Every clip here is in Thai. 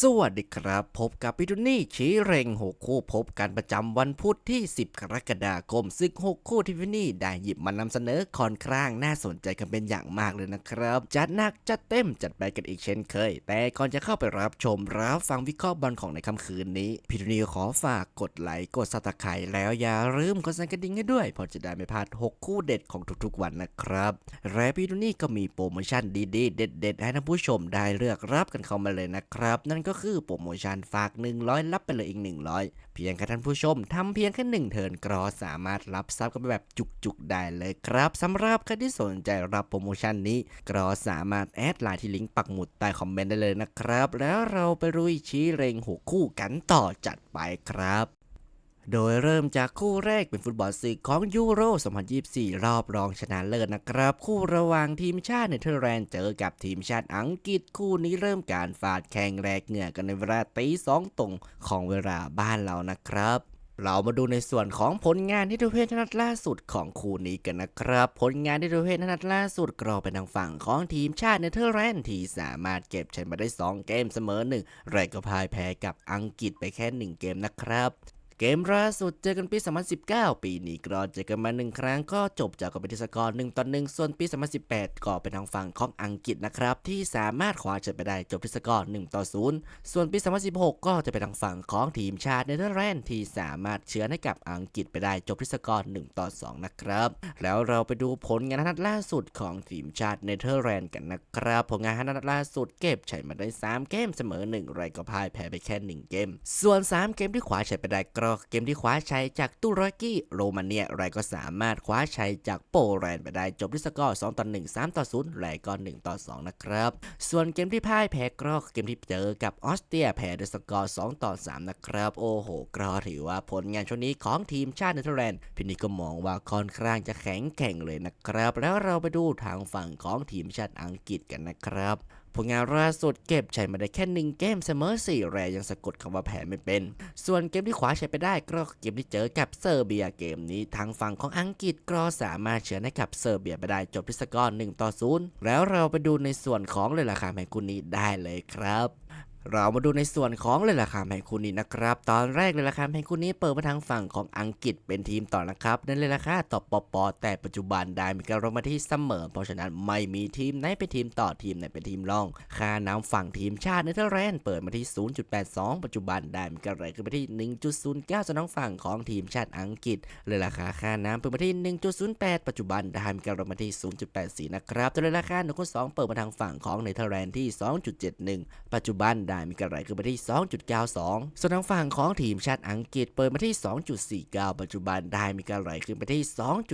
สวัสดีครับ พบกับพิทุนี่ชีเรงหกคู่พบกันประจำวันพุธที่ 10 กรกฎาคม ซึ่ง6คู่ที่พินี่ได้หยิบมานำเสนอค่อนข้างน่าสนใจกันเป็นอย่างมากเลยนะครับ จัดหนักจัดเต็มจัดไปกันอีกเช่นเคย แต่ก่อนจะเข้าไปรับชมรับฟังวิเคราะห์บอลของในค่ำคืนนี้พิทุนี่ขอฝากกดไลค์กดซับสไครต์แล้วอย่าลืมกดสั่นกระดิ่งให้ด้วยเพอจะได้ไม่พลาด6คู่เด็ดของทุกๆวันนะครับและพิทุนี่ก็มีโปรโมชั่นดีๆ เด็ด ๆ ให้ท่านผู้ชมได้เลือกรับกันเข้ามาเลยนะครับนั่นก็คือโปรโมชั่นฝาก 100 รับไปเลยอีก 100 เพียงแค่ท่านผู้ชมทำเพียงแค่หนึ่งเทิร์นกรอสามารถรับซับกันไปแบบจุกๆได้เลยครับสำหรับใครที่สนใจรับโปรโมชั่นนี้ กรอสามารถแอดไลน์ที่ลิงก์ปักหมุดใต้คอมเมนต์ได้เลยนะครับ แล้วเราไปรุยชี้เรงหัวคู่กันต่อจัดไปครับ โดยเริ่มจากคู่แรกเป็นฟุตบอลศึกของยูโร 2024 รอบรองชนะเลิศนะครับ คู่ระหว่างทีมชาติเนเธอร์แลนด์เจอกับทีมชาติอังกฤษคู่นี้เริ่มการฟาดแข่งแรกเหงื่อกันในเวลาตีสองตรงของเวลาบ้านเรานะครับเรามาดูในส่วนของผลงานที่ทุเพศนัดล่าสุดของคู่นี้กันนะครับ ผลงานที่ทุเพศนัดล่าสุดกรอไปทางฝั่งของทีมชาติเนเธอร์แลนด์ที่สามารถเก็บชัยมาได้ 2 เกมเสมอหนึ่งไรก็พ่ายแพ้กับอังกฤษไปแค่ 1 เกมนะครับ เกมล่าสุดเจอกันปี 2019 ปีนี้กรอเจอกันมาหนึ่งครั้งก็จบจากกับเป็นสกอร์1ต่อ1ส่วนปี 2018 ก็เป็นทางฝั่งของอังกฤษนะครับ ที่สามารถคว้าชัยไปได้จบที่สกอร์1ต่อ0ส่วนปี 2016 ก็จะเป็นทางฝั่งของทีมชาติเนเธอร์แลนด์ที่สามารถเฉือให้กับอังกฤษไปได้จบที่สกอร์1ต่อ2นะครับ แล้วเราไปดูผลงานนัดล่าสุดของทีมชาติเนเธอร์แลนด์กันนะครับผลงานนัดล่าสุดเก็บชัยมาได้ 3 เกมเสมอ1ไรก็พ่ายแพ้ไปแค่ 1 เกม ส่วน 3 เกมที่คว้าชัยไปได้ก็เกมที่คว้าชัยจากตุรกีโรมาเนียไรก็สามารถคว้าชัยจากโปแลนด์ไปได้จบที่สกอร์2ต่อ1 3ต่อ0และก็1ต่อ2นะครับ ส่วนเกมที่พ่ายแพ้ก็เกมที่เจอกับออสเตรียแพ้ด้วยสกอร์2ต่อ3นะครับ โอ้โหก็ถือว่าผลงานช่วงนี้ของทีมชาติเนเธอร์แลนด์พินิก็มองว่าค่อนข้างจะแข็งแกร่งเลยนะครับ แล้วเราไปดูทางฝั่งของทีมชาติอังกฤษกันนะครับ ผลงานล่าสุดเก็บชัยมาได้แค่หนึ่งเกมเสมอ4แรยังสะกดคำว่าแพ้ไม่เป็น ส่วนเกมที่ขวาชัยไปได้ก็เกมที่เจอกับเซอร์เบียเกมนี้ทางฝั่งของอังกฤษก็สามารถเฉือนให้กับเซอร์เบียไปได้จบที่สกอร์1ต่อ0แล้วเราไปดูในส่วนของเลยราคาแมงกุนี้ได้เลยครับ เรามาดูในส่วนของเลยราคาแมงคุนี้นะครับ ตอนแรกเลยราคาแมงคุนี้เปิดมาทางฝั่งของอังกฤษเป็นทีมต่อนะครับนั่นเลยราคาต่อปอปอแต่ปัจจุบันได้มีการลงมาที่เสมอ เพราะฉะนั้นไม่มีทีมไหนเป็นทีมต่อทีมไหนเป็นทีมรอง ค่าน้ำฝั่งทีมชาติเนเธอร์แลนด์เปิดมาที่ 0.82 ปัจจุบันได้มีการไหลขึ้นไปที่ 1.09ส่วนทางฝั่งของทีมชาติอังกฤษเลยราคาค่าน้ำเปิดมาที่ 1.08 ปัจจุบันได้มีการลงมาที่ 0.84 นะครับตัวเลยราคาหนึ่งคูณสองเปิดมาทางฝั่งของเนเธอร์แลนด์ที่ 2.71 ปัจจุบันไได้มีการไหลขึ้นไปที่ 2.92 ส่วนทางฝั่งของทีมชาติอังกฤษเปิดมาที่ 2.49 ปัจจุบันได้มีการไหลขึ้นไปที่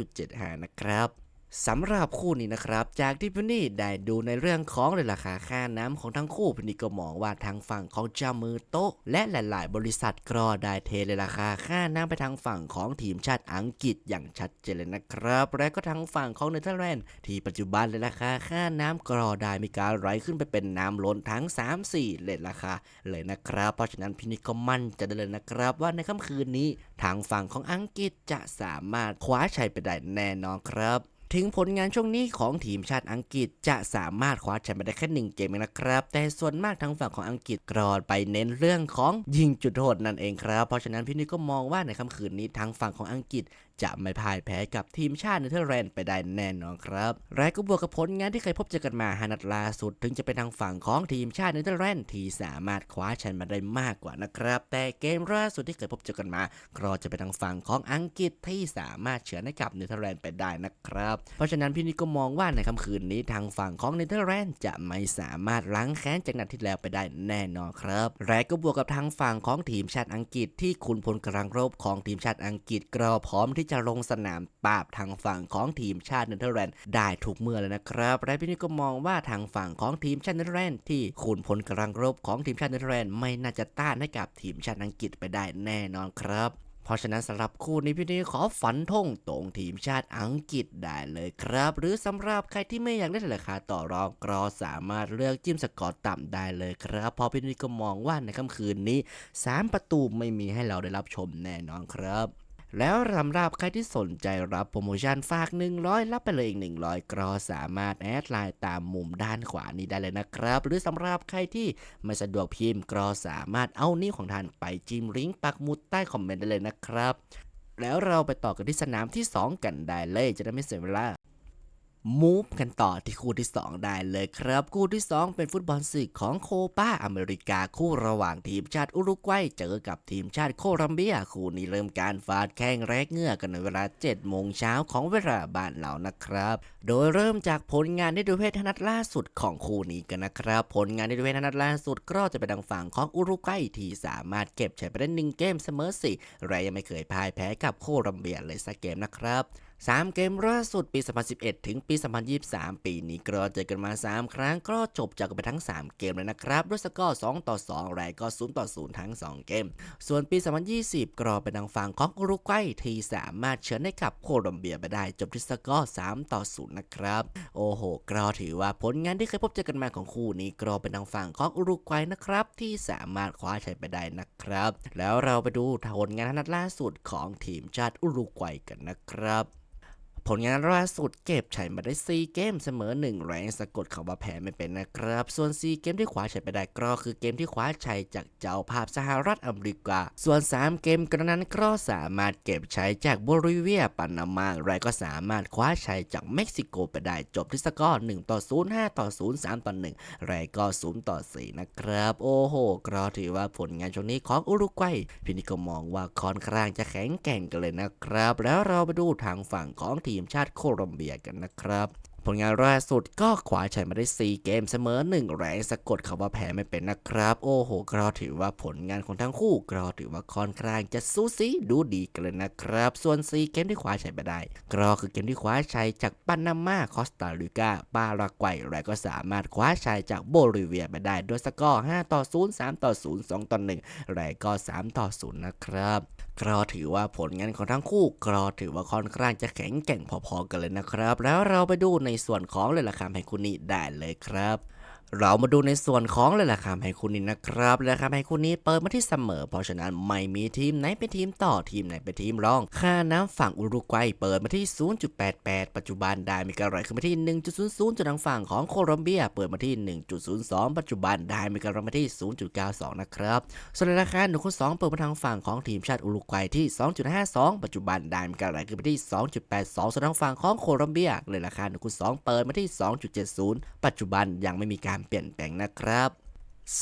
2.75 นะครับ สำหรับคู่นี้นะครับ จากที่พินี่ได้ดูในเรื่องของราคาค่าน้ำของทั้งคู่พินี่ก็มองว่าทางฝั่งของเจ้ามือโต๊ะ และหลาย ๆ บริษัทก็ได้เทเลยราคาค่าน้ำไปทางฝั่งของทีมชาติอังกฤษอย่างชัดเจนเลยนะครับ และก็ทางฝั่งของเนเธอร์แลนด์ที่ปัจจุบันเลยราคาค่าน้ำก็ได้มีการไหลขึ้นไปเป็นน้ำล้นทั้ง 3-4เลทราคาเลยนะครับ เพราะฉะนั้นพินิจก็มั่นใจะได้เลยนะครับ ว่าในค่ำคืนนี้ทางฝั่งของอังกฤษจะสามารถคว้าชัยไปได้แน่นอนครับ ถึงผลงานช่วงนี้ของทีมชาติอังกฤษจะสามารถคว้าแชมป์ไปได้แค่หนึ่งเกมเองนะครับ แต่ส่วนมากทางฝั่งของอังกฤษกรอดไปเน้นเรื่องของยิงจุดโทษนั่นเองครับ เพราะฉะนั้นพี่นุ้ยก็มองว่าในค่ำคืนนี้ทางฝั่งของอังกฤษ จะไม่พ่ายแพ้กับทีมชาติเนเธอร์แลนด์ไปได้แน่นอนครับและก็บวกกับผลงานที่เคยพบเจอกันมาฮานัดล่าสุด ถึงจะเป็นทางฝั่งของทีมชาติเนเธอร์แลนด์ที่สามารถคว้าแชมป์มาได้มากกว่านะครับ แต่เกมล่าสุดที่เคยพบเจอกันมาก็จะเป็นทางฝั่งของอังกฤษที่สามารถเฉือนให้กับเนเธอร์แลนด์ไปได้นะครับ เพราะฉะนั้นพี่นิกก็มองว่าในค่ำคืนนี้ทางฝั่งของเนเธอร์แลนด์จะไม่สามารถล้างแค้นจากนัดที่แล้วไปได้แน่นอนครับและก็บวกกับทางฝั่งของทีมชาติอังกฤษที่คุณพลกำลังรบของทีมชาติอังกฤษก็พร้อมที่จะลงสนามปราบทางฝั่งของทีมชาติเนเธอร์แลนด์ได้ทุกเมื่อเลยนะครับและพี่นิกก็มองว่าทางฝั่งของทีมชาติเนเธอร์แลนด์ที่คุณพลกำลังรบของทีมชาติเนเธอร์แลนด์ไม่น่าจะต้านให้กับทีมชาติอังกฤษไปได้แน่นอนครับเพราะฉะนั้นสำหรับคู่นี้พี่นี่ขอฝันทงตรงทีมชาติอังกฤษได้เลยครับ หรือสำหรับใครที่ไม่อยากได้ราคาต่อรองก็สามารถเลือกจิ้มสกอร์ต่ำได้เลยครับเพราะพี่นี่ก็มองว่าในค่ำคืนนี้ 3 ประตูไม่มีให้เราได้รับชมแน่นอนครับ แล้วสำหรับใครที่สนใจรับโปรโมชั่นฝาก 100 รับไปเลยอีก 100 กรอสามารถแอดไลน์ตามมุมด้านขวานี้ได้เลยนะครับ หรือสำหรับใครที่ไม่สะดวกพิมพ์กรอสามารถเอานิ้วของท่านไปจิ้มลิงก์ปักหมุดใต้คอมเมนต์ได้เลยนะครับ แล้วเราไปต่อกันที่สนามที่ 2 กันได้เลยจะได้ไม่เสียเวลา มูฟกันต่อที่คู่ที่ 2 ได้เลยครับ คู่ที่ 2 เป็นฟุตบอลศึกของโคปาอเมริกาคู่ระหว่างทีมชาติอุรุกวัยเจอกับทีมชาติโคลัมเบีย คู่นี้เริ่มการฟาดแข่งแรกเงื่อกันในเวลา7โมงเช้าของเวลาบ้านเรานะครับ โดยเริ่มจากผลงานในดูเพศนัดล่าสุดของคู่นี้กันนะครับ ผลงานในดูเพศนัดล่าสุดก็จะเป็นทางฝั่งของอุรุกวัยที่สามารถเก็บชัยไปได้หนึ่งเกมเสมอสี่และยังไม่เคยพ่ายแพ้กับโคลัมเบียเลยสักเกมนะครับ 3 เกมล่าสุดปี 2011 ถึงปี 2023 ปีนี้ก็เจอกันมา 3 ครั้งก็จบจากกันไปทั้ง 3 เกมเลยนะครับด้วยสกอร์ 2 ต่อ 2 และก็ 0 ต่อ 0 ทั้ง 2 เกม ส่วนปี 2020 ก็เป็นทางฝั่งของอุรุกวัยที่สามารถเฉือนให้กับโคลอมเบียไปได้จบที่สกอร์ 3 ต่อ 0 นะครับ โอ้โหกรอถือว่าผลงานที่เคยพบเจอกันมาของคู่นี้กรอเป็นทางฝั่งของอุรุกวัยนะครับที่สามารถคว้าชัยไปได้นะครับ แล้วเราไปดูผลงานนัดล่าสุดของทีมชาติอุรุกวัยกันนะครับ ผลงานล่าสุดเก็บชัยมาได้ 4 เกมเสมอ 1 แรงสะกดคำว่าแพ้ไม่เป็นนะครับ ส่วน 4 เกมที่คว้าชัยไปได้ก็คือเกมที่คว้าชัยจากเจ้าภาพสหรัฐอเมริกา ส่วน 3 เกมกระนั้นก็สามารถเก็บชัยจากโบลิเวียปานามาและก็สามารถคว้าชัยจากเม็กซิโกไปได้จบที่สกอร์1ต่อ0 5ต่อ0 3ต่อ1และก็0ต่อ4นะครับ โอ้โหก็ถือว่าผลงานช่วงนี้ของอุรุกวัยพี่นิก็มองว่าค่อนข้างจะแข็งแกร่งกันเลยนะครับ แล้วเราไปดูทางฝั่งของทีมชาติโคลอมเบียกันนะครับผลงานล่าสุดก็คว้าชัยมาได้ 4 เกมเสมอ 1 แรงสะกดคำว่าแพ้ไม่เป็นนะครับ โอ้โหก็ถือว่าผลงานของทั้งคู่ก็ถือว่าค่อนข้างจะสู้ซีดูดีกันเลยนะครับ ส่วน 4 เกมที่คว้าชัยไปได้ก็คือเกมที่คว้าชัยจากปานามาคอสตาริกาปารากวัยและก็สามารถคว้าชัยจากโบลิเวียไปได้ด้วยสกอร์ 5 ต่อ 0 3 ต่อ 0 2 ต่อ 1 และก็ 3 ต่อ 0 นะครับ ก็ถือว่าผลงานของทั้งคู่ก็ถือว่าค่อนข้างจะแข็งแกร่งพอๆกันเลยนะครับ แล้วเราไปดูในส่วนของเลยราคาแห้คุณนี่ได้เลยครับ เรามาดูในส่วนของเลยราคาให้คุณนี่นะครับราคาให้คุณนี่เปิดมาที่เสมอ เพราะฉะนั้นไม่มีทีมไหนเป็นทีมต่อทีมไหนเป็นทีมรอง ค่าน้ำฝั่งอุรุกวัยเปิดมาที่ 0.88 ปัจจุบันได้มีการไหลขึ้นมาที่ 1.00จนทางฝั่งของโคลอมเบีย เปิดมาที่ 1.02 ปัจจุบันได้มีการไหลมาที่ 0.92 นะครับส่วนราคาหนึ่งคูณสองเปิดมาทางฝั่งของทีมชาติอุรุกวัยที่ 2.52 ปัจจุบันได้มีการไหลขึ้นมาที่ 2.82ส่วนทางฝั่งของโคลอมเบียเลยราคาหนึ่งคูณสองเปิดมาที่ 2.70 ปัจจุบันยังไม่มีการเปลี่ยนแปลงนะครับ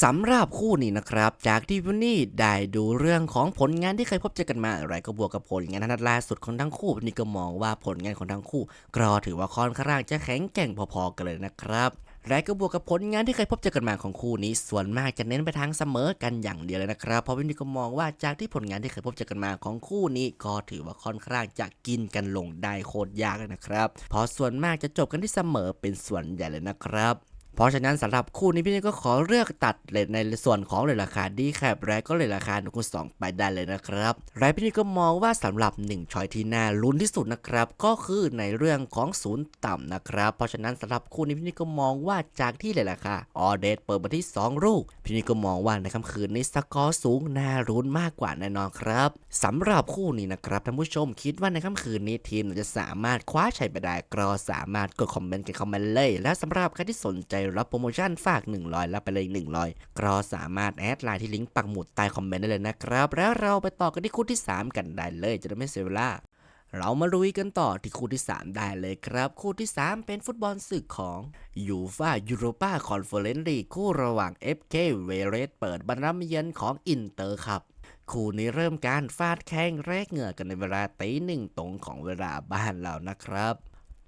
สำหรับคู่นี้นะครับ จากที่วันนี้ได้ดูเรื่องของผลงานที่เคยพบเจอกันมาอะไรก็บวกกับผลงานนัดล่าสุดของทั้งคู่วันนี่ก็มองว่าผลงานของทั้งคู่ก็ถือว่าค่อนข้างจะแข็งแกร่งพอๆกันเลยนะครับและก็บวกกับผลงานที่เคยพบเจอกันมาของคู่นี้ ส่วนมากจะเน้นไปทางเสมอกันอย่างเดียวเลยนะครับ เพราะวินนี่ก็มองว่าจากที่ผลงานที่เคยพบเจอกันมาของคู่นี้ ก็ถือว่าค่อนข้างจะกินกันลงได้โคตรยากเลยนะครับ เพราะส่วนมากจะจบกันที่เสมอเป็นส่วนใหญ่เลยนะครับ เพราะฉะนั้นสำหรับคู่นี้พี่นี่ก็ขอเลือกตัดเลทในส่วนของเลยราคาดีแคบและก็เลยราคาหนึ่งคูณสองไปได้เลยนะครับและพี่นี่ก็มองว่าสำหรับ1ช้อยที่น่าลุ้นที่สุดนะครับก็คือในเรื่องของศูนย์ต่ำนะครับเพราะฉะนั้นสำหรับคู่นี้พี่นี่ก็มองว่าจากที่เลยราคาออเดตเปิดมาที่ 2 ลูก พี่นี่ก็มองว่าในค่ำคืนนี้สกอร์สูงน่าลุ้นมากกว่าแน่นอนครับสำหรับคู่นี้นะครับท่านผู้ชมคิดว่าในค่ำคืนนี้ทีมจะสามารถคว้าชัยไปได้ก็สามารถกดคอมเมนต์กันเข้ามาเลย และสำหรับใครที่สนใจรับโปรโมชั่นฝาก 100แล้วไปเลย 100 ก็สามารถแอดไลน์ที่ลิงก์ปักหมุดใต้คอมเมนต์ได้เลยนะครับ แล้วเราไปต่อกันที่คู่ที่ 3 กันได้เลยจะได้ไม่เสียเวลาเรามาลุยกันต่อที่คู่ที่ 3 ได้เลยครับ คู่ที่ 3 เป็นฟุตบอลศึกของยูฟายูโรปาคอนเฟอเรนซ์ลีกคู่ระหว่าง FK เวเรสเปิดบรรลัมเยือนของอินเตอร์ครับคู่นี้เริ่มการฟาดแข้งแรกเหงื่อกันในเวลาตีหนึ่งตรงของเวลาบ้านเรานะครับ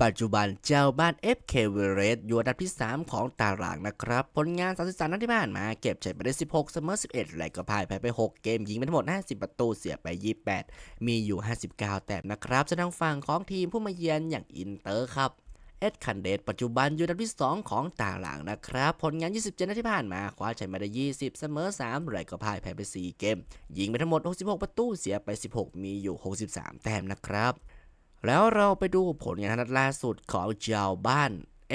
ปัจจุบันเจ้าบ้าน FK w e r e s อยู่อันดับที่ 3 ของตารางนะครับ ผลงาน 33 นัดที่ผ่านมา เก็บชัยไปได้ 16 เสมอ 11 และก็พ่ายแพ้ไป 6 เกมยิงไปทั้งหมด 50 ประตูเสียไป 28 มีอยู่ 59 แต้มนะครับจะทางฝั่งของทีมผู้มาเยือนอย่างอินเตอร์ครับเอ็ดคันเดตปัจจุบันอยู่อันดับที่ 2 ของตารางนะครับ ผลงาน 27 นัดที่ผ่านมา คว้าชัยมาได้ 20 เสมอ3และก็พ่ายแพ้ไป 4 เกม ยิงไปทั้งหมด 66 ประตู เสียไป 16 มีอยู่ 63 แต้มนะครับ แล้วเราไปดูผลงานนัดล่าสุดของเจ้าบ้าน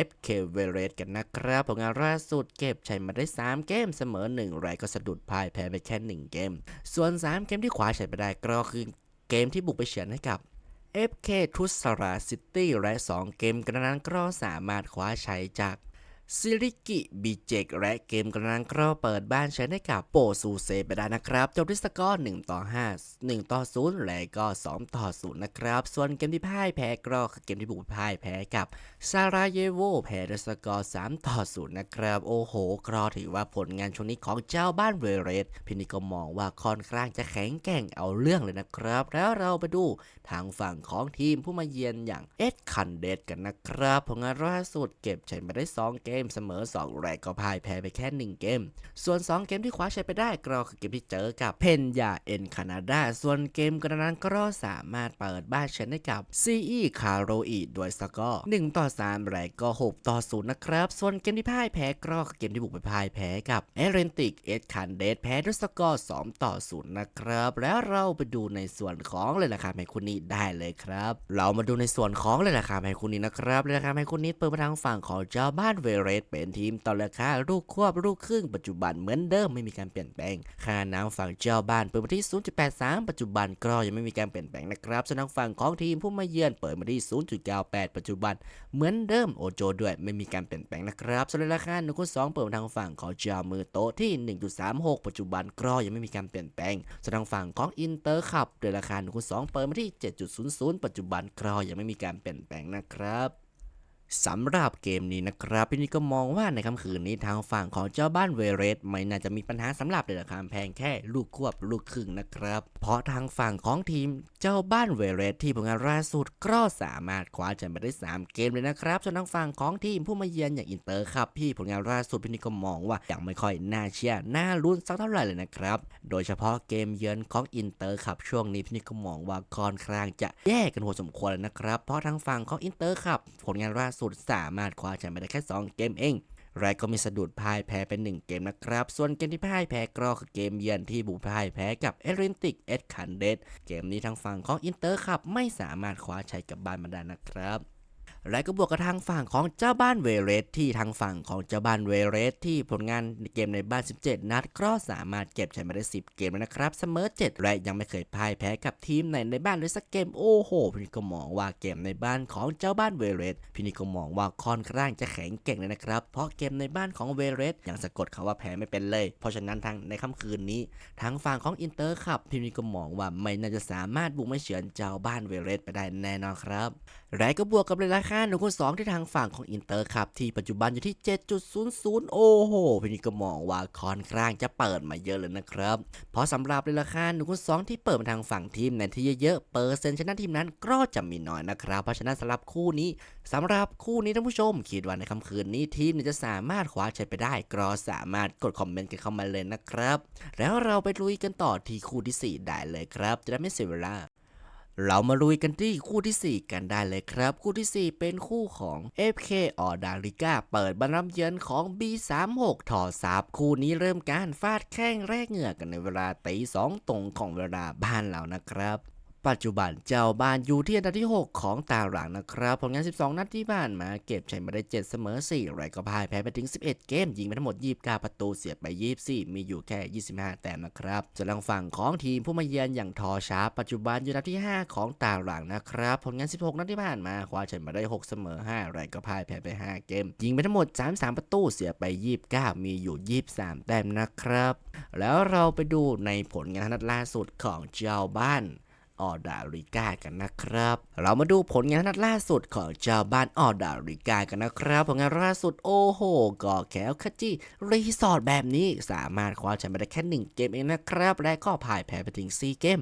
FK v e r e s กันนะครับ ผลงานล่าสุดเก็บชัยมาได้ 3 เกมเสมอ1ไรก็สะดุดพ่ายแพ้ไปแค่ 1 เกม ส่วน 3 เกมที่คว้าชัยไปได้ก็คือเกมที่บุกไปเฉือนให้กับ FK ทุสราซิตี้และ 2 เกมกระนั้นก็สามารถคว้าชัยจาก ซิริกิบีเจกและเกมกระนั้นก็เปิดบ้านช้ให้กับโปซูเซไปได้นะครับจบด้วยสกอร์1ต่อ5 1ต่อ0และก็2ต่อ0นะครับ ส่วนเกมที่พ่ายแพ้ก็คือเกมที่บุกพ่ายแพ้กับซาราเยโวแพ้ด้วยสกอร์3ต่อ0นะครับโอ้โหกรอถือว่าผลงานช่วงนี้ของเจ้าบ้านเวเรสพินิก็มองว่าค่อนข้างจะแข็งแกร่งเอาเรื่องเลยนะครับ แล้วเราไปดูทางฝั่งของทีมผู้มาเยือนอย่างเอ็ดคันเดตกันนะครับผลงานล่าสุดเก็บชัยมาได้ 2 เกมเสมอ 2 แรกก็พ่ายแพ้ไปแค่ 1 เกม ส่วน 2 เกมที่คว้าชัยไปได้ก็คือเกมที่เจอกับเพนยาเอ็นแคนาดา ส่วนเกมกระนั้นก็สามารถเปิดบ้านชนะกับซีอีคาโรอีด้วยสกอร์1ต่อ3แรกก็ 6 ต่อ 0 นะครับ ส่วนเกมที่พ่ายแพ้ก็คือเกมที่บุกไปพ่ายแพ้กับเอเรนติกเอ็ดคันเดตแพ้ด้วยสกอร์2ต่อ 0 นะครับ แล้วเราไปดูในส่วนของเลยราคาแมคุณนี้ได้เลยครับ เรามาดูในส่วนของเลยราคาแมคุณนี้นะครับเลยราคาแมคุณนี้เปิดมาทางฝั่งของเจ้าบ้านเวเรสเป็นทีมต่อราคาลูกควบลูกครึ่งปัจจุบันเหมือนเดิมไม่มีการเปลี่ยนแปลง ค่าน้ำฝั่งเจ้าบ้านเปิดมาที่ 0.83 ปัจจุบันก็ยังไม่มีการเปลี่ยนแปลงนะครับส่วนทางฝั่งของทีมผู้มาเยือนเปิดมาที่ 0.98 ปัจจุบัน เหมือนเดิมโอโจด้วยไม่มีการเปลี่ยนแปลงนะครับส่วนราคาหนึ่งคูณสองเปิดมาทางฝั่งของเจ้ามือโตที่ 1.36 ปัจจุบันก็ยังไม่มีการเปลี่ยนแปลงส่วนทางฝั่งของอินเตอร์ขับโดยราคาหนึ่งคูณสองเปิดมาที่ 7.00 ปัจจุบันก็ยังไม่มีการเปลี่ยนแปลงนะครับ สำหรับเกมนี้นะครับพี่นี่ก็มองว่าในค่ำคืนนี้ทางฝั่งของเจ้าบ้านเวเรสไม่น่าจะมีปัญหาสำหรับเดือดคามแพงแค่ลูกควบลูกครึ่งนะครับ เพราะทางฝั่งของทีมเจ้าบ้านเวเรสที่ผลงานล่าสุดก็สามารถคว้าแชมป์ไปได้ 3 เกมเลยนะครับส่วนทางฝั่งของทีมผู้มาเยือนอย่างอินเตอร์ครับพี่ผลงานล่าสุดพี่นี่ก็มองว่ายังไม่ค่อยน่าเชื่อน่าลุ้นสักเท่าไหร่เลยนะครับโดยเฉพาะเกมเยือนของอินเตอร์ครับช่วงนี้พี่นี่ก็มองว่าค่อนข้างจะแย่กันพอสมควรเลยนะครับเพราะทางฝั่งของอินเตอร์ครับผลงานล่าสุดสามารถคว้าแชมป์ไปได้แค่ 2 เกมเองและก็มีสะดุดพ่ายแพ้เป็น 1 เกมนะครับ ส่วนเกมที่พ่ายแพ้ก็คือเกมเยือนที่บุกพ่ายแพ้กับเอรินติกเอ็ดคันเดตเกมนี้ทางฝั่งของอินเตอร์ครับไม่สามารถคว้าชัยกลับบ้านมาได้นะครับ และก็บวกกับทางฝั่งของเจ้าบ้านเวเรสที่ทางฝั่งของเจ้าบ้านเวเรสที่ผลงานเกมในบ้าน 17 นัดก็สามารถเก็บชัยมาได้ 10 เกมแล้วนะครับเสมอ 7 และยังไม่เคยพ่ายแพ้กับทีมไหนในบ้านเลยสักเกมโอ้โหพี่นิก็มองว่าเกมในบ้านของเจ้าบ้านเวเรสพี่นิก็มองว่าค่อนข้างจะแข็งเก่งเลยนะครับ เพราะเกมในบ้านของเวเรสยังสะกดคำว่าแพ้ไม่เป็นเลย เพราะฉะนั้นทางในค่ำคืนนี้ทางฝั่งของอินเตอร์ครับพี่นิก็มองว่าไม่น่าจะสามารถบุกมาเฉือนเจ้าบ้านเวเรสไปได้แน่นอนครับและก็บวกกับราคาหนึ่งคูณสองที่ทางฝั่งของอินเตอร์ครับ ที่ปัจจุบันอยู่ที่ 7.00 โอ้โหพี่นี่ก็มองว่าค่อนข้างจะเปิดมาเยอะเลยนะครับ เพราะสำหรับราคาหนึ่งคูณสองที่เปิดมาทางฝั่งทีมในที่เยอะๆเปอร์เซ็นต์ชนะทีมนั้นก็จะมีน้อยนะครับ เพราะฉะนั้นสำหรับคู่นี้สำหรับคู่นี้ท่านผู้ชม คิดว่าในค่ำคืนนี้ทีมจะสามารถคว้าชัยไปได้ก็สามารถกดคอมเมนต์กันเข้ามาเลยนะครับ แล้วเราไปลุยกันต่อที่คู่ที่สี่ได้เลยครับ จะได้ไม่เสียเวลา เรามาลุยกันที่คู่ทีสี่ 4 กันได้เลยครับ คู่ทีสี่ 4 เป็นคู่ของ FK ออดาริก้าเปิดบันรับเยือนของ B36 ถอดซับคู่นี้เริ่มการฟาดแข้งแรกเหงื่อกันในเวลาตีสองตรงของเวลาบ้านเรานะครับ ปัจจุบันเจ้าบ้านอยู่ที่อันดับที่ 6 ของตารางนะครับผลงาน 12 นัดที่ผ่านมาเก็บชัยมาได้ 7 เสมอ 4 ไรก็พ่ายแพ้ไปถึง 11 เกม ยิงไปทั้งหมด 29 ประตูเสียไป 24 มีอยู่แค่ 25 แต้มนะครับส่วนทางฝั่งของทีมผู้มาเยือนอย่างทอชาปปัจจุบันอยู่อันดับที่ 5 ของตารางนะครับผลงาน 16 นัดที่ผ่านมาคว้าชัยมาได้ 6 เสมอ 5 ไรก็พ่ายแพ้ไป 5 เกม ยิงไปทั้งหมด 33 ประตูเสียไป 29 มีอยู่ 23 แต้มนะครับ แล้วเราไปดูในผลงานนัดล่าสุดของเจ้าบ้าน ออดาริกากันนะครับ เรามาดูผลงานนัดล่าสุดของเจ้าบ้านออดาริกากันนะครับ ผลงานล่าสุดโอ้โหก่อแขวขจีรีสอร์ทแบบนี้สามารถคว้าชัยไปได้แค่1เกมเองนะครับ และก็พ่ายแพ้ไปถึง 4 เกม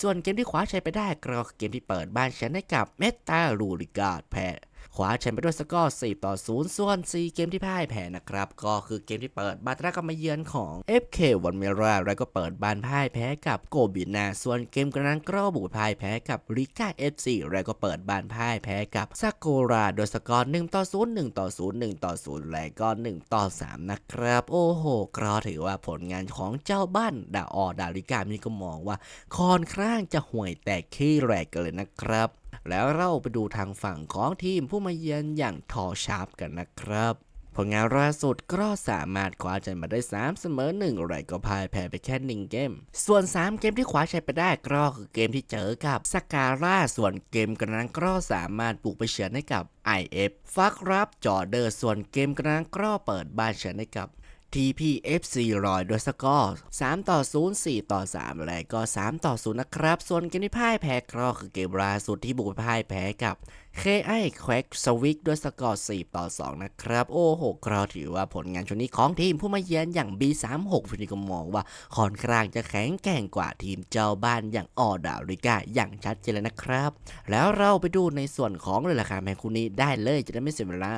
ส่วนเกมที่คว้าชัยไปได้ก็เกมที่เปิดบ้านชนะกับเมตาลูริกาแพ้ คว้าแชมป์ไปด้วยสกอร์4ต่อ 0 ส่วน 4 เกมที่พ่ายแพ้นะครับ ก็คือเกมที่เปิดบ้านตรากรรมาเยือนของ FK วันเมราแล้วก็เปิดบ้านพ่ายแพ้กับโกบินา ส่วนเกมกระนั้นก็บุกพ่ายแพ้กับริก้า FC แล้วก็เปิดบ้านพ่ายแพ้กับซาโกราโดยสกอร์ 1 ต่อ 0 1 ต่อ 0 1 ต่อ 0 และก็ 1 ต่อ 3 นะครับ โอ้โหก็ถือว่าผลงานของเจ้าบ้านดาออดาริกามีก็มองว่าค่อนข้างจะห่วยแตกขี้แรกกันเลยนะครับ แล้วเราไปดูทางฝั่งของทีมผู้มาเยือนอย่างทอชาร์ปกันนะครับผลงานล่าสุดก็สามารถคว้าชัยมาได้ 3 เสมอ1ไรก็พ่ายแพ้ไปแค่1เกม ส่วน 3 เกมที่คว้าชัยไปได้ก็คือเกมที่เจอกับสการ่าส่วนเกมกระนั้นก็สามารถปลุกไปเฉือนให้กับ IF ฟักรับจอเดอร์ส่วนเกมกระนั้นก็เปิดบ้านเฉือนให้กับ TPFC รอยด้วยสกอร์3ต่อ 0 4 ต่อ 3 และก็ 3 ต่อ 0 นะครับ ส่วนเกมที่พ่ายแพ้ก็คือเกมล่าสุดที่บุกไปพ่ายแพ้กับ KI Quack สวิกด้วยสกอร์ 4 ต่อ 2 นะครับ โอ้โหกรอถือว่าผลงานช่วงนี้ของทีมผู้มาเยือนอย่าง B36 ฟินิก็มองว่าค่อนข้างจะแข็งแกร่งกว่าทีมเจ้าบ้านอย่างออดาริกาอย่างชัดเจนเลยนะครับ แล้วเราไปดูในส่วนของเลยราคาแมงคุนี้ได้เลยจะได้ไม่เสียเวลา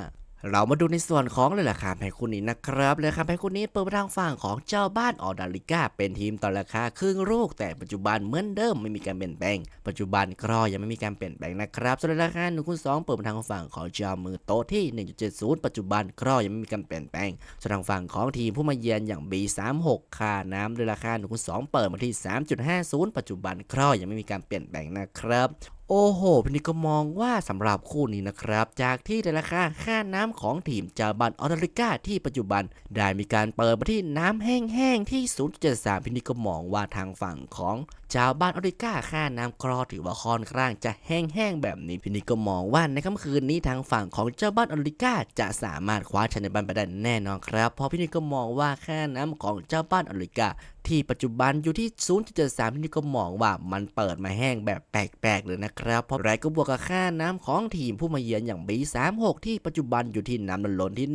เรามาดูในส่วนของเลยราคาแพงคู่นี้นะครับเลยราคาแพงคู่นี้เปิดทางฝั่งของเจ้าบ้านออดาลิก้าเป็นทีมต่อราคาครึ่งลูกแต่ปัจจุบันเหมือนเดิมไม่มีการเปลี่ยนแปลง ปัจจุบันก็ยังไม่มีการเปลี่ยนแปลงนะครับส่วนราคาหนึ่งคูณสองเปิดทางฝั่งของเจ้ามือโตที่ 1.70 ปัจจุบันก็ยังไม่มีการเปลี่ยนแปลงส่วนทางฝั่งของทีมผู้มาเยือนอย่าง B36 ค่าน้ำเลยราคาหนึ่งคูณสองเปิดมาที่ 3.50 ปัจจุบันก็ยังไม่มีการเปลี่ยนแปลงนะครับ โอ้โหพี่นิกก็มองว่าสำหรับคู่นี้นะครับ จากที่ราคาค่าน้ำของทีมจาบันออเริกาที่ปัจจุบัน ได้มีการเปิดมาที่น้ำแห้งๆที่ 0.73พี่นิกก็มองว่าทางฝั่งของชาวบ้านออริก้าค่าน้ำกรอถือว่าค่อนข้างจะแห้งๆแบบนี้พี่นิกก็มองว่าในค่ำคืนนี้ทางฝั่งของเจ้าบ้านออริก้าจะสามารถคว้าชัยในบ้านไปได้แน่นอนครับ เพราะพี่นิกก็มองว่าค่าน้ำของเจ้าบ้านออริก้า ที่ปัจจุบันอยู่ที่ 0.73ที่นี่ก็มองว่ามันเปิดมาแห้งแบบแปลกๆเลยนะครับ เพราะไรก็บวกกับค่าน้ำของทีมผู้มาเยือนอย่าง B36 ที่ปัจจุบันอยู่ที่น้ำล้นที่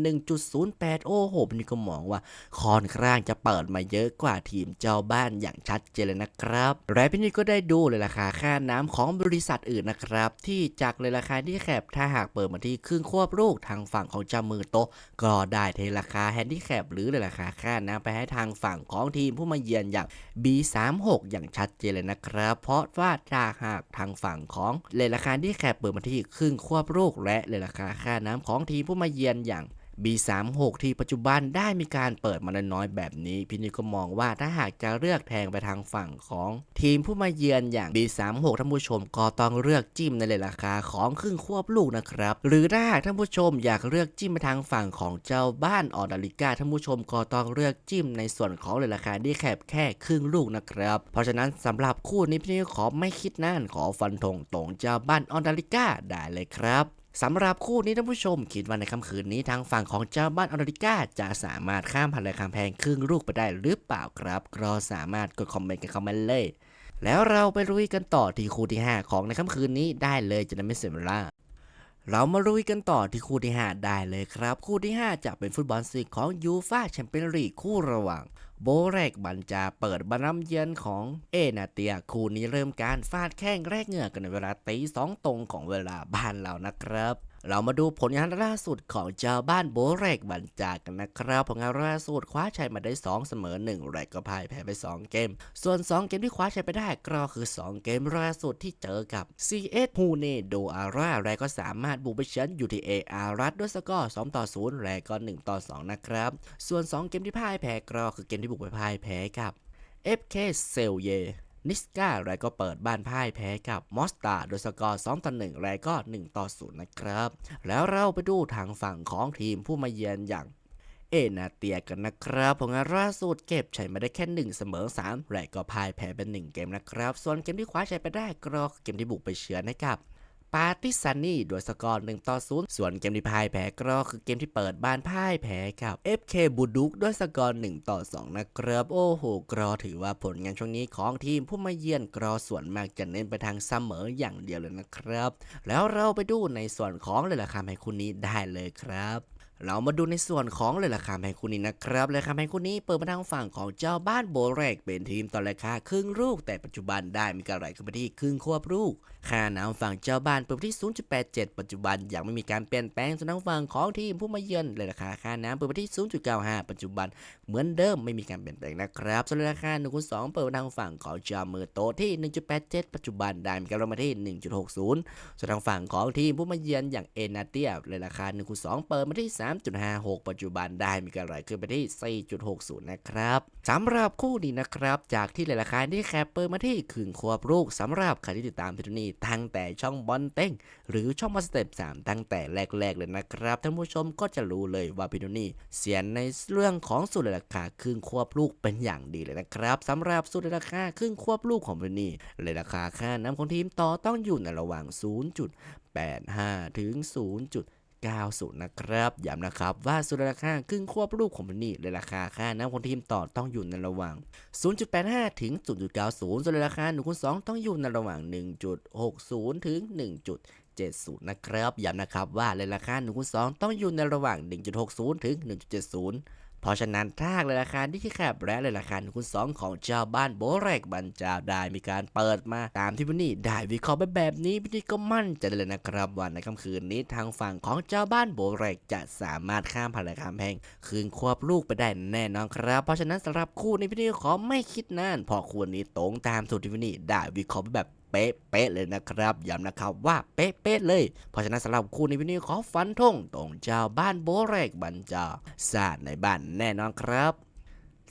1.08 โอ้โหพี่นี่ก็มองว่าคอนข้างจะเปิดมาเยอะกว่าทีมเจ้าบ้านอย่างชัดเจนเลยนะครับและพี่นี่ก็ได้ดูเลยราคาค่าน้ำของบริษัทอื่นนะครับ ที่จากเลยราคาที่แคบถ้าหากเปิดมาที่ครึ่งควบลูกทางฝั่งของเจ้ามือโตก็ได้เทราคาแฮนดี้แคปหรือเลยราคาค่าน้ำไปให้ทางฝั่งของทีมผู้มาเยือนอย่าง B36 อย่างชัดเจนเลยนะครับ เพราะว่าถ้าหากทางฝั่งของเลราคาที่แคบเปิดมาที่ครึ่งควบลูกและเลราคาค่าน้ำของทีมผู้มาเยือนอย่าง B36 ที่ปัจจุบันได้มีการเปิดมาน้อยๆแบบนี้พี่นิวก็มองว่าถ้าหากจะเลือกแทงไปทางฝั่งของ ทีมผู้มาเยือนอย่าง B36 ท่านผู้ชมก็ต้องเลือกจิ้มในเลทราคาของครึ่งควบลูกนะครับ หรือถ้าหากท่านผู้ชมอยากเลือกจิ้มไปทางฝั่งของเจ้าบ้านออดาลิก้าท่านผู้ชมก็ต้องเลือกจิ้มในส่วนของเลทราคาที่แคบแค่ครึ่งลูกนะครับ เพราะฉะนั้นสำหรับคู่นี้พี่นิวขอไม่คิดนานขอฟันธงตรงเจ้าบ้านออดาลิก้าได้เลยครับ สำหรับคู่นี้ท่านผู้ชม คิดว่าในค่ำคืนนี้ทางฝั่งของเจ้าบ้านอเมริกาจะสามารถข้ามผ่านราคาแพงครึ่งลูกไปได้หรือเปล่าครับก็สามารถกดคอมเมนต์กันเข้ามาเลย แล้วเราไปลุยกันต่อที่คู่ที่ 5 ของในค่ำคืนนี้ได้เลยจะได้ไม่เสียเวลาเรามาลุยกันต่อที่คู่ที่ 5 ได้เลยครับ คู่ที่ 5 จะเป็นฟุตบอลซีกของยูฟาแชมเปี้ยนลีกคู่ระหว่าง โบแรกบัญจาเปิดบานำเยือนของเอนาเตียคู่นี้เริ่มการฟาดแข้งแรกเหงื่อกันในเวลาตีสองตรงของเวลาบ้านเรานะครับ เรามาดูผลงานล่าสุดของเจ้าบ้านโบแรกบันจากกันนะครับผลงานล่าสุดคว้าชัยมาได้ 2 เสมอ1แรกก็พ่ายแพ้ไป 2 เกม ส่วน 2 เกมที่คว้าชัยไปได้ก็คือ 2 เกมล่าสุดที่เจอกับ CS ฮูเนโดอาร่าแรกก็สามารถบุกไปเฉือนอยู่ที่ AR รัดด้วยสกอร์2ต่อ0แรกก็1ต่อ2นะครับ ส่วน 2 เกมที่พ่ายแพ้ก็คือเกมที่บุกไปพ่ายแพ้กับ FK เซลเย นิสกาแรก็เปิดบ้านพ่ายแพ้กับมอสตาโดยสกอร์2ต่อ1แรก็1ต่อ0นะครับ แล้วเราไปดูทางฝั่งของทีมผู้มาเยือนอย่างเอนาเตียกันนะครับผลงานล่าสุดเก็บชัยมาได้แค่ 1 เสมอ 3 และก็พ่ายแพ้เป็น 1 เกมนะครับ ส่วนเกมที่คว้าชัยไปได้ก็คือเกมที่บุกไปเชือนให้กับ ปาร์ติซันนี่โดยสกอร์1ต่อ0ส่วนเกมที่พ่ายแพ้ก็คือเกมที่เปิดบ้านพ่ายแพ้กับ FK บูดุกด้วยสกอร์1ต่อ2นะครับโอ้โหกรอถือว่าผลงานช่วงนี้ของทีมผู้มาเยือนกรอส่วนมากจะเน้นไปทางเสมออย่างเดียวเลยนะครับ แล้วเราไปดูในส่วนของเลยราคาให้คุณนี้ได้เลยครับเรามาดูในส่วนของเลยราคาแพงคู่นี้นะครับเลยราคาแพงคู่นี้เปิดมาทางฝั่งของเจ้าบ้านโบแรกเป็นทีมตอนราคาครึ่งลูก แต่ปัจจุบันได้มีการไหลขึ้นไปที่ครึ่งควบลูกค่าน้ำฝั่งเจ้าบ้านเปิดมที่ 0.87 ปัจจุบันยังไม่มีการเปลี่ยนแปลงส่วนทางฝั่งของทีมผู้มาเยือนเลยราคาค่าน้ำเปิดมที่ 0.95 ปัจจุบันเหมือนเดิมไม่มีการเปลี่ยนแปลงนะครับส่วนราคา1คูณ2เปิดทางฝั่งของเจ้ามือโตที่ 1.87 ปัจจุบันได้มีการลงมาที่ 1.60 ส่วนทางฝั่งของทีมผู้มาเยือนอย่างเอนาเตียเลยราคา1คูณ2เปิดมาที่ 3.56 ปัจจุบันได้มีการไหลขึ้นไปที่ 4.60 นะครับสำหรับคู่นี้นะครับ จากที่ราคาที่แคปเปิดมาที่ครึ่งควบลูกสำหรับใครที่ติดตามพิทนี่ตั้งแต่ช่องบอลเต้ง หรือช่องมาสเต็ป3ตั้งแต่แรกๆเลยนะครับ ท่านผู้ชมก็จะรู้เลยว่าพีโนนี่เสียนในเรื่องของสูตรราคาครึ่งควบลูกเป็นอย่างดีเลยนะครับสำหรับสูตรราคาครึ่งควบลูกของพี่นี่เลยราคาค่าน้ำของทีมต่อต้องอยู่ในระหว่าง 0.85 ถึง 0. 90 นะครับ ย้ำนะครับว่าสุดราคาครึ่งควบลูกของมันนี่และราคาค่าน้ำของทีมต่อต้องอยู่ในระหว่าง 0.85 ถึง 0.90 ส่วนราคา1คูณ2ต้องอยู่ในระหว่าง 1.60 ถึง 1.70 นะครับ ย้ำนะครับว่าเลยราคา1คูณ2ต้องอยู่ในระหว่าง 1.60 ถึง 1.70 เพราะฉะนั้นถ้าหากเลยราคาที่แคบและเลยราคาคูณ2ของเจ้าบ้านโบแรกบันจาได้มีการเปิดมาตามที่พี่นี่ได้วิเคราะห์ไปแบบนี้พี่นี่ก็มั่นใจเลยนะครับว่าในค่ำคืนนี้ทางฝั่งของเจ้าบ้านโบแรกจะสามารถข้ามผ่านราคาแพงคืนควบลูกไปได้แน่นอนครับ เพราะฉะนั้นสำหรับคู่นี้พี่นี่ขอไม่คิดนานเพราะคู่นี้ตรงตามสูตรที่พี่นี่ได้วิเคราะห์ไปแบบ เป๊ะเป๊ะเลยนะครับย้ำนะครับว่าเป๊ะเป๊ะเลย เพราะฉะนั้นสำหรับคู่นี้พี่นี่ขอฟันธงตรงเจ้าบ้านโบเรกบัญจาสาดในบ้านแน่นอนครับ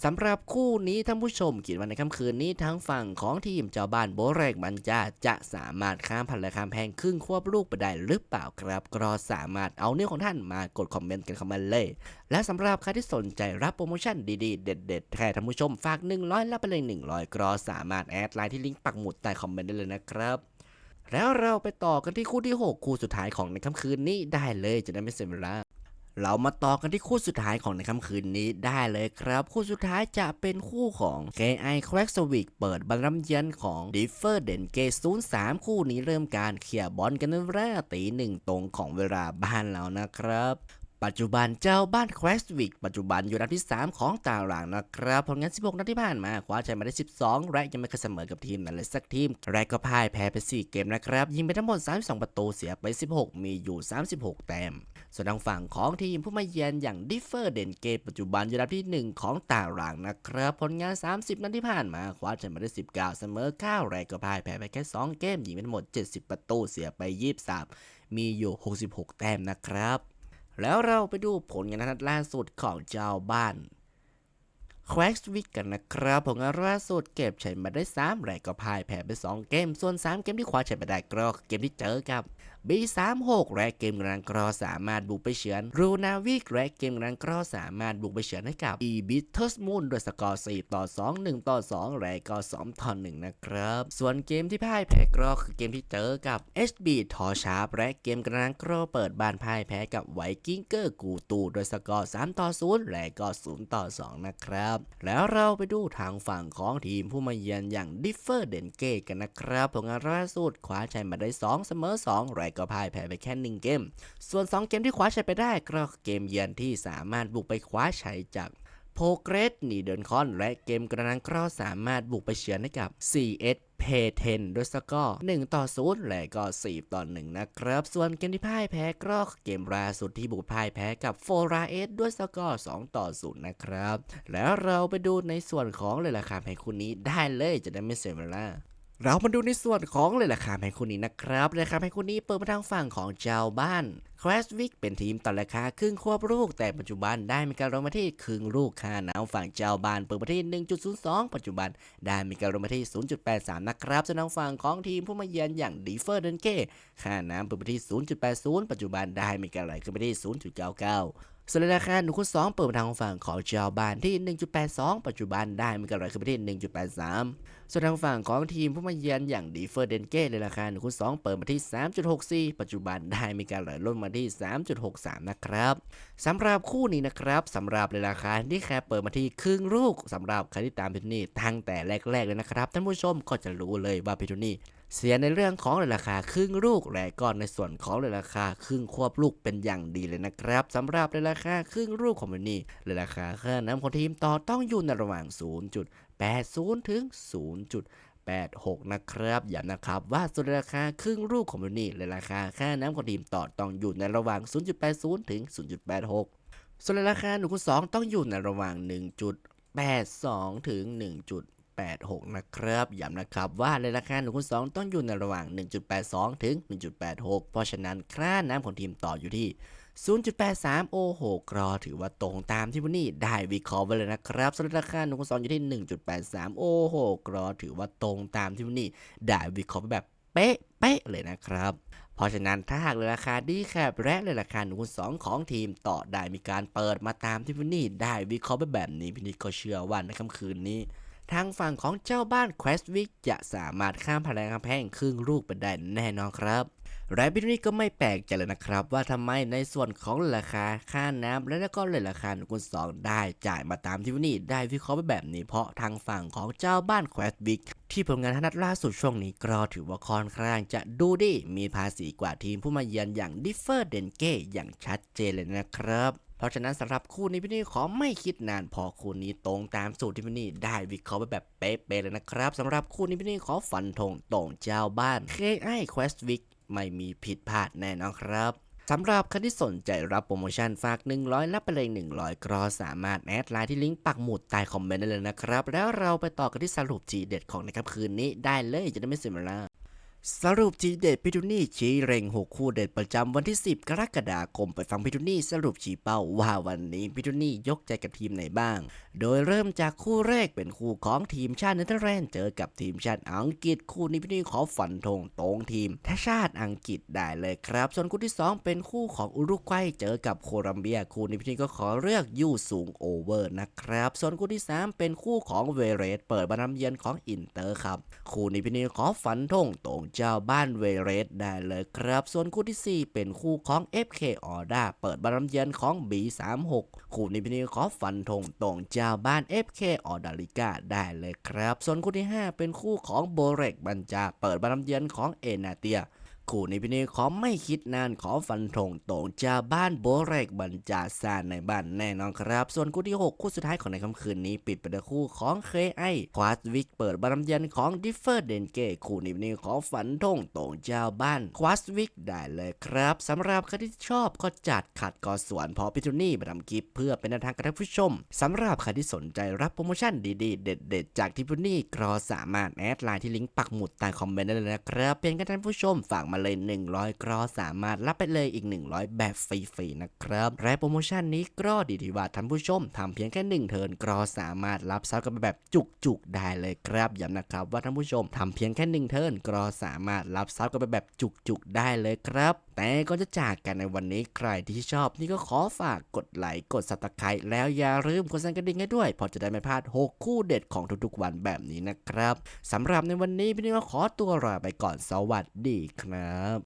สำหรับคู่นี้ท่านผู้ชมคิดว่าในค่ำคืนนี้ทั้งฝั่งของทีมเจ้าบ้านโบแรกบันจาจะสามารถข้ามผ่านราคาแพงครึ่งควบลูกไปได้หรือเปล่าครับก็สามารถเอาเนื้อของท่านมากดคอมเมนต์กันเข้ามาเลย และสำหรับใครที่สนใจรับโปรโมชั่นดีๆ เด็ดๆแค่ท่านผู้ชมฝาก 100รับไปเลย 100กรอสามารถแอดไลน์ที่ลิงก์ปักหมุดใต้คอมเมนต์ได้เลยนะครับแล้วเราไปต่อกันที่คู่ที่ 6 คู่สุดท้ายของในค่ำคืนนี้ได้เลยจะได้ไม่เสียเวลา เรามาต่อกันที่คู่สุดท้ายของในค่ำคืนนี้ได้เลยครับ คู่สุดท้ายจะเป็นคู่ของ KI c r a c k s w i c เปิดบอลรำเย็นของ d i f f e r d e n g a t e 03 คู่นี้เริ่มการเคลียร์บอลกันในเวลาตีหนึ่งตรงของเวลาบ้านเรานะครับ ปัจจุบันเจ้าบ้านแควสวิกปัจจุบันอยู่อันดับที่ 3 ของตารางนะครับผลงาน 16 นัดที่ผ่านมาคว้าชัยมาได้ 12 และยังไม่เคยเสมอกับทีมไหนเลยสักทีม แรกก็พ่ายแพ้ไป 4 เกมนะครับ ยิงไปทั้งหมด 32 ประตูเสียไป 16 มีอยู่ 36 แต้ม ส่วนทางฝั่งของทีมผู้มาเยือนอย่างดิฟเฟอร์เดนเกตปัจจุบันอยู่อันดับที่ 1 ของตารางนะครับผลงาน 30 นัดที่ผ่านมาคว้าชัยมาได้ 19 เสมอ 9 แรกก็พ่ายแพ้ไปแค่ 2 เกมยิงไปทั้งหมด 70 ประตูเสียไป 23 มีอยู่ 66 แต้มนะครับ แล้วเราไปดูผลงานนัดล่าสุดของเจ้าบ้านแควกสวิกกันนะครับผลงานล่าสุดเก็บชัยมาได้3แรกก็พ่ายแพ้ไป 2 เกม ส่วน 3 เกมที่คว้าชัยมาได้ก็เกมที่เจอกับ B36 และเกมกำลังกรอสามารถบุกไปเฉือนรูนาวิกและเกมกำลังกรอสามารถบุกไปเฉือนให้กับ e b i t u s Moon ด้วยสกอร์ 4 ต่อ 2 1 ต่อ 2 และก็ 2 ต่อ 1 นะครับ ส่วนเกมที่พ่ายแพ้กรอคือเกมที่เจอกับ HB ทอชาร์ปและเกมกำลังกรอเปิดบ้านพ่ายแพ้กับไวกิ้งเกอร์กูตูด้วยสกอร์ 3 ต่อ 0 และก็ 0 ต่อ 2 นะครับ แล้วเราไปดูทางฝั่งของทีมผู้มาเยือนอย่างดิฟเฟอร์เดนเกกันนะครับผลงานล่าสุดคว้าชัยมาได้ 2 เสมอ 2 และก็พ่ายแพ้ไปแค่1เกม ส่วน 2 เกมที่คว้าชัยไปได้ก็เกมเยือนที่สามารถบุกไปคว้าชัยจากโพเกรสนีเดินคอน และเกมกระนั้นก็สามารถบุกไปเฉือนให้กับ CS เพเทนด้วยสกอร์1ต่อ0และก็ 4 ต่อ 1 นะครับ ส่วนเกมที่พ่ายแพ้ก็เกมล่าสุดที่บุกพ่ายแพ้กับโฟราเอสด้วยสกอร์2ต่อ 0 นะครับ แล้วเราไปดูในส่วนของเลยราคาแพงคู่นี้ได้เลยจะได้ไม่เสียเวลา เรามาดูในส่วนของเลยราคาแพงคูนี้นะครับราคาแพงคูนี้เปิดมาทางฝั่งของเจ้าบ้านคลาสวิกเป็นทีมต่อราคาครึ่งควบลูก แต่ปัจจุบันได้มีการลงมาที่ครึ่งลูกค่าหน้ำฝั่งเจ้าบ้านเปิดมาที่ 1.02 ปัจจุบันได้มีการลงมาที่ 0.83 นะครับส่วนทางฝั่งของทีมผู้มาเยือนอย่างดีเฟอร์เดนเก้ค่าน้ำเปิดมาที่ 0.80 ปัจจุบันได้มีการไหลขึ้นไปที่ 0.99ส่วนราคา1คูณ2เปิดมาทางฝั่งของเจ้าบ้านที่ 1.82 ปัจจุบันได้มีการไหลขึ้นไปที่ 1.83 ส่วนทางฝั่งของทีมผู้มาเยือนอย่างดีเฟอร์เดนเก้เลยราคา1คูณ2เปิดมาที่ 3.64 ปัจจุบันได้มีการไหลลดมาที่ 3.63 นะครับสำหรับคู่นี้นะครับสำหรับในราคาที่แค่เปิดมาที่ครึ่งลูกสำหรับใครที่ตามพิทนี่ตั้งแต่แรกๆเลยนะครับท่านผู้ชมก็จะรู้เลยว่าพิทนี่ เสียในเรื่องของราคาครึ่งลูกและก็ในส่วนของราคาครึ่งควบลูกเป็นอย่างดีเลยนะครับสำหรับราคาครึ่งลูกของมันนี่ราคาค่าน้ำของทีมต่อต้องอยู่ในระหว่าง 0.80 ถึง 0.86 นะครับย้ำนะครับว่าส่วนราคาครึ่งลูกของมันนี่ราคาค่าน้ำของทีมต่อต้องอยู่ในระหว่าง 0.80 ถึง 0.86 ส่วนราคา1คูณ2ต้องอยู่ในระหว่าง 1.82 ถึง 1. 86 นะครับ ย้ำนะครับว่าในราคา1คูณ2ต้องอยู่ในระหว่าง 1.82 ถึง 1.86 เพราะฉะนั้นค่าน้ำของทีมต่ออยู่ที่ 0.83 โอ้โหกรอถือว่าตรงตามที่วันนี้ได้วิเคราะห์ไว้เลยนะครับสำหรับราคาหนุ่มสองอยู่ที่ 1.83 โอ้โหกรอถือว่าตรงตามที่วันนี้ได้วิเคราะห์ไว้แบบเป๊ะเป๊ะเลยนะครับ เพราะฉะนั้นถ้าหากราคาดีแคบและราคาหนึ่งคูณสองของทีมต่อได้มีการเปิดมาตามที่พี่นี่ได้วิเคราะห์ไปแบบนี้พี่นี่ก็เชื่อว่าในค่ำคืนนี้ ทางฝั่งของเจ้าบ้านแควสวิกจะสามารถข้ามพลังกำแพงครึ่งลูกไปได้แน่นอนครับและพี่นี่ก็ไม่แปลกใจเลยนะครับ ว่าทำไมในส่วนของราคาค่าน้ำและแล้วก็เลยราคาหนึ่งคูณสองได้จ่ายมาตามที่พี่นี่ได้วิเคราะห์ไปแบบนี้เพราะทางฝั่งของเจ้าบ้านแควสวิกที่ผลงานทนัดล่าสุดช่วงนี้ก็ถือว่าค่อนข้างจะดูดีมีภาษีกว่าทีมผู้มาเยือนอย่างดิฟเฟอร์เดนเก้อย่างชัดเจนเลยนะครับ เพราะฉะนั้นสำหรับคู่นี้พี่นี่ขอไม่คิดนานพอคู่นี้ตรงตามสูตรที่พี่นี่ได้วิเคราะห์ไปแบบเป๊ะๆเลยนะครับสำหรับคู่นี้พี่นี่ขอฟันธงตรงเจ้าบ้าน KI Quest Week ไม่มีผิดพลาดแน่นอนครับสำหรับใครที่สนใจรับโปรโมชั่นฝาก 100 รับไปเลย 100 กรอสามารถแอดไลน์ที่ลิงก์ปักหมุดใต้คอมเมนต์ได้เลยนะครับ แล้วเราไปต่อกันที่สรุปทีเด็ดของในค่ำคืนนี้ได้เลยจะได้ไม่เสียเวลา สรุปทีเด็ดพิทุนี่ชี้เร่ง6คู่เด็ดประจำวันที่ 10 กรกฎาคมไปฟังพิทุนี่สรุปชี้เป้าว่าวันนี้พิทุนี่ยกใจกับทีมไหนบ้าง โดยเริ่มจากคู่แรกเป็นคู่ของทีมชาติเนเธอร์แลนด์เจอกับทีมชาติอังกฤษคู่นี้พิทุนี่ขอฝันธงตรงทีมถ้าชาติอังกฤษได้เลยครับ ส่วนคู่ที่ 2 เป็นคู่ของอุรุกวัยเจอกับโคลัมเบียคู่นี้พิทุนี่ก็ขอเลือกยูสูงโอเวอร์นะครับ ส่วนคู่ที่ 3 เป็นคู่ของเวเรสเปิดบานน้ำเยือนของอินเตอร์ครับคู่นี้พิทุนี่ขอฝันธงตรงเจ้าบ้านเวเรสได้เลยครับ ส่วนคู่ทีสี่ 4 เป็นคู่ของ FK ออด้าเปิดบารมเยือนของ B36 คู่นี้พิทุนี่ขอฟันธงตรงเจ้าบ้าน FK ออดาลิก้าได้เลยครับ ส่วนคู่ที่ 5 เป็นคู่ของโบเรกบัญจาเปิดบารมเยือนของเอนาเตีย คู่นี้พี่นี่ขอไม่คิดนานขอฟันธงตรงเจ้าบ้านโบเรกบรรจาซานในบ้านแน่นอนครับ ส่วนคู่ที่ 6 คู่สุดท้ายของในค่ำคืนนี้ปิดไปด้วยคู่ของเคไอควาสวิกเปิดบารมยันของดิฟเฟอร์เดนเกคู่นี้พี่นี่ขอฝันธงตรงเจ้าบ้านควาสวิกได้เลยครับสำหรับใครที่ชอบก็จัดขัดก็สวนพอพิทูนี่มาทำคลิปเพื่อเป็นแนวทางกับท่านผู้ชมสำหรับใครที่สนใจรับโปรโมชั่นดีๆ เด็ด ๆ จากทิพูนี่ก็สามารถแอดไลน์ที่ลิงก์ปักหมุดใต้คอมเมนต์ได้เลยนะครับเพียงแค่ท่านผู้ชมฝากมาเลย 100กรอสามารถรับไปเลยอีก 100 แบบฟรีๆนะครับและโปรโมชั่นนี้ก็ดีที่ว่าท่านผู้ชมทำเพียงแค่1เทิร์นกรอสามารถรับซับกันไปแบบจุกๆได้เลยครับย้ำนะครับว่าท่านผู้ชมทำเพียงแค่1เทิร์นกรอสามารถรับซับกันไปแบบจุกๆได้เลยครับ แต่ก็จะจากกันในวันนี้ใครที่ชอบนี่ก็ขอฝากกดไลค์กดซับสไครต์แล้วอย่าลืมกดสั่นกระดิ่งให้ด้วยเพอจะได้ไม่พลาด 6 คู่เด็ดของทุกๆวันแบบนี้นะครับสำหรับในวันนี้พี่นี่ก็ขอตัวลาไปก่อนสวัสดีครับ